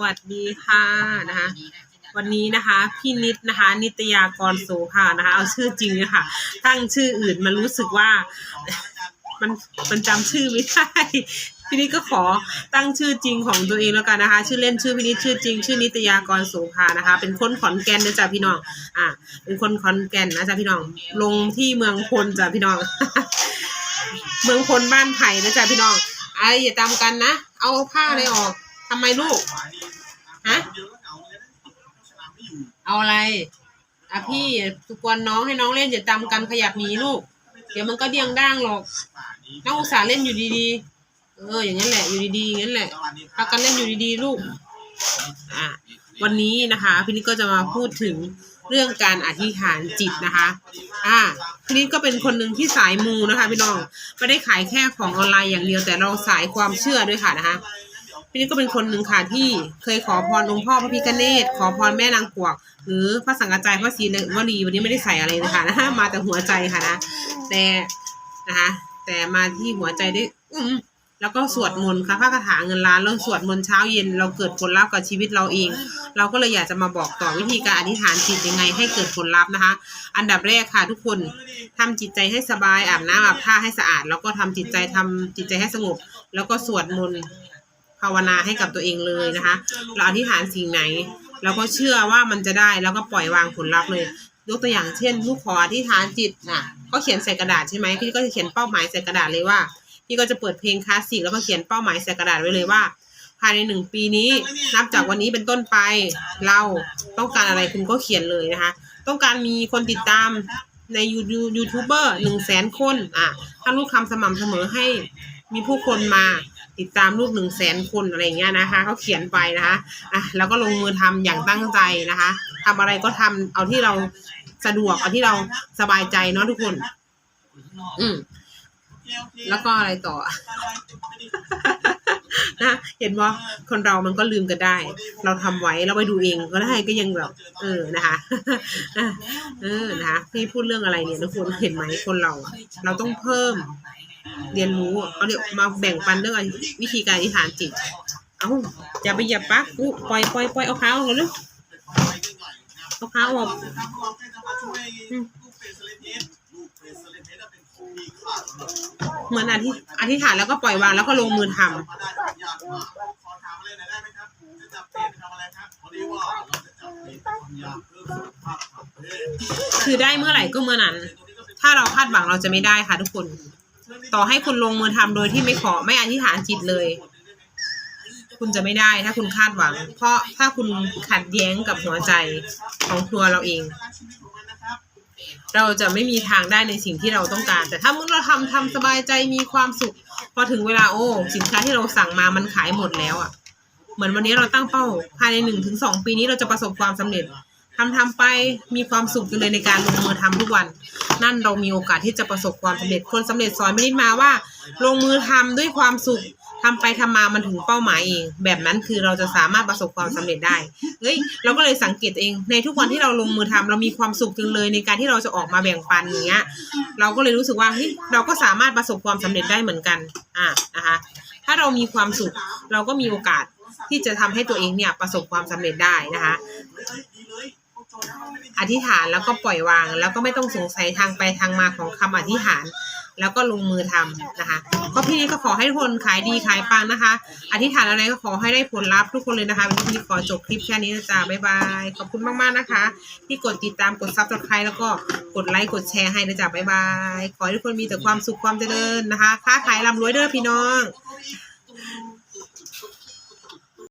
วัสดีค่ะนะคะวันนี้นะคะพี่นิดนะคะ นิตยากรโสภานะคะ เอาชื่อจริงเลยค่ะ ตั้งชื่ออื่นมันรู้สึกว่า มันมันจำชื่อไม่ได้พี่นิดก็ขอตั้งชื่อจริงของตัวเองแล้วกันนะคะ ชื่อเล่นชื่อพี่นิดชื่อจริง ชื่อนิตยากรโสภานะคะ เป็นคนขอนแก่นนะจ๊ะพี่น้อง อ่าเป็นคนขอนแก่นนะจ๊ะพี่น้อง ลงที่เมืองพลจ้ะพี่น้อง เมืองพลบ้านไผ่นะจ๊ะพี่น้องไอ้อย่าตามกันนะ เอาผ้าอะไรออก ทำไมลูก ฮะ เอาอะไร อะพี่ทุกวนน้องให้น้องเล่นอย่าตามกันขยับหนีลูก เดี๋ยวมันก็เดียงด้างหรอก น้องอุตส่าห์เล่นอยู่ดีๆ เออ อย่างนั้นแหละ อยู่ดีๆอย่างนั้นแหละพักกันเล่นอยู่ดีๆ ลูก อะ วันนี้นะคะ พี่นิดก็จะมาพูดถึงเรื่องการอธิษฐานจิตนะคะ อ่าพี่นิดก็เป็นคนหนึ่งที่สายมูนะคะ พี่น้อง ไม่ได้ขายแค่ของออนไลน์อย่างเดียวแต่เราสายความเชื่อด้วยค่ะนะคะ พี่นิดก็เป็นคนหนึ่งค่ะที่เคยขอพรองค์พ่อพระพิฆเนศขอพรแม่นางกวก หรือพระสังฆจายพระศรีวลีวันนี้ไม่ได้ใส่อะไรนะคะนะมาแต่หัวใจค่ะนะแต่นะคะแต่มาที่หัวใจได้อืแล้วก็สวดมนต์ค่ะพระคาถาเงินล้านแล้วสวดมนต์เช้าเย็นเราเกิดผลลัพธ์กับชีวิตเราเอง เราก็เลยอยากจะมาบอกต่อวิธีการอธิษฐานจิตยังไงให้เกิดผลลัพธ์นะคะ อันดับแรกค่ะทุกคนทำจิตใจให้สบายอาบน้ำอาบท่าให้สะอาด แล้วก็ทำจิตใจทำจิตใจให้สงบ แล้วก็สวดมนต์ ภาวนาให้กับตัวเองเลยนะคะ เราอธิษฐานสิ่งไหน เราก็เชื่อว่ามันจะได้แล้วก็ปล่อยวางผลลัพธ์เลยยกตัวอย่างเช่นลูกขออธิษฐานจิตน่ะก็เขียนใส่กระดาษใช่ไหมพี่ก็จะเขียนเป้าหมายใส่กระดาษเลยว่า พี่ก็จะเปิดเพลงคลาสสิกแล้วก็เขียนเป้าหมายใส่กระดาษไว้เลยว่า ภายในหนึ่งปีนี้นับจากวันนี้เป็นต้นไป เราต้องการอะไรคุณก็เขียนเลยนะคะ ต้องการมีคนติดตามในยูยูทูบเบอร์หนึ่งแสนคนอะถ้าลูกคำสม่ำเสมอให้มีผู้คนมา ติดตามลูกหนึ่งแสนคนอะไรอย่างเงี้ยนะคะเขาเขียนไปนะคะอะแล้วก็ลงมือทำอย่างตั้งใจนะคะทำอะไรก็ทำเอาที่เราสะดวกเอาที่เราสบายใจเนาะทุกคน อืมแล้วก็อะไรต่อ นะ เห็นว่าคนเรามันก็ลืมกันได้ เราทำไว้เราไปดูเองก็ได้ก็ยังแบบ เออนะคะเออนะคะพี่พูดเรื่องอะไรเนี่ยทุกคนเห็นไหมคนเราอะเราต้องเพิ่ม เรียนรู้เอาเดี๋ยวมาแบ่งปันเรื่องวิธีการอธิษฐานจิต เอาอย่าไปหยียบปลั๊กกูปล่อยปล่อยปล่อยเอาขาออกเลยเอาขาออกมเหมือนอธิอธิษฐานแล้วก็ปล่อยวางแล้วก็ลงมือทำคือได้เมื่อไหร่ก็เมื่อนั้น ถ้าเราคาดหวังเราจะไม่ได้ค่ะทุกคน ต่อให้คุณลงมือทำโดยที่ไม่ขอไม่อธิษฐานจิตเลย คุณจะไม่ได้ถ้าคุณคาดหวัง เพราะถ้าคุณขัดแย้งกับหัวใจของตัวเราเอง เราจะไม่มีทางได้ในสิ่งที่เราต้องการ แต่ถ้ามุดเราทำทำสบายใจมีความสุข พอถึงเวลาโอ้สินค้าที่เราสั่งมามันขายหมดแล้วอะ่ะ เหมือนวันนี้เราตั้งเป้า ภายในหนึ่งถึงสองปีนี้เราจะประสบความสำเร็จ ทำทำไปมีความสุขจังเลยในการลงมือทำทุกวัน นั่นเรามีโอกาสที่จะประสบความสำเร็จคนสำเร็จสอนไม่ได้มาว่า ลงมือทำด้วยความสุขทำไปทำมามันถึงเป้าหมายเอง แบบนั้นคือเราจะสามารถประสบความสำเร็จได้เฮ้ยเราก็เลยสังเกตเองในทุกวันที่เราลงมือทำเรามีความสุขจังเลยในการที่เราจะออกมาแบ่งปันอย่างเงี้ย เราก็เลยรู้สึกว่าเฮ้ยเราก็สามารถประสบความสำเร็จได้เหมือนกัน อ่านะคะถ้าเรามีความสุขเราก็มีโอกาสที่จะทำให้ตัวเองเนี่ยประสบความสำเร็จได้นะคะ อธิษฐานแล้วก็ปล่อยวาง แล้วก็ไม่ต้องสงสัยทางไปทางมาของคำอธิษฐาน แล้วก็ลงมือทำนะคะก็พี่นี่ก็ขอให้ทุกคนขายดีขายปังนะคะ อธิษฐานอะไรก็ขอให้ได้ผลลัพธ์ทุกคนเลยนะคะวันนี้พี่ขอจบคลิปแค่นี้นะจ๊ะบ๊ายบายขอบคุณมากๆนะคะ ที่กดติดตามกดซับสไครต์แล้วก็กดไลค์กดแชร์ให้นะจ๊ะบ๊ายบายขอให้ทุกคนมีแต่ความสุขความเจริญนะคะค้าขายร่ำรวยเด้อพี่น้อง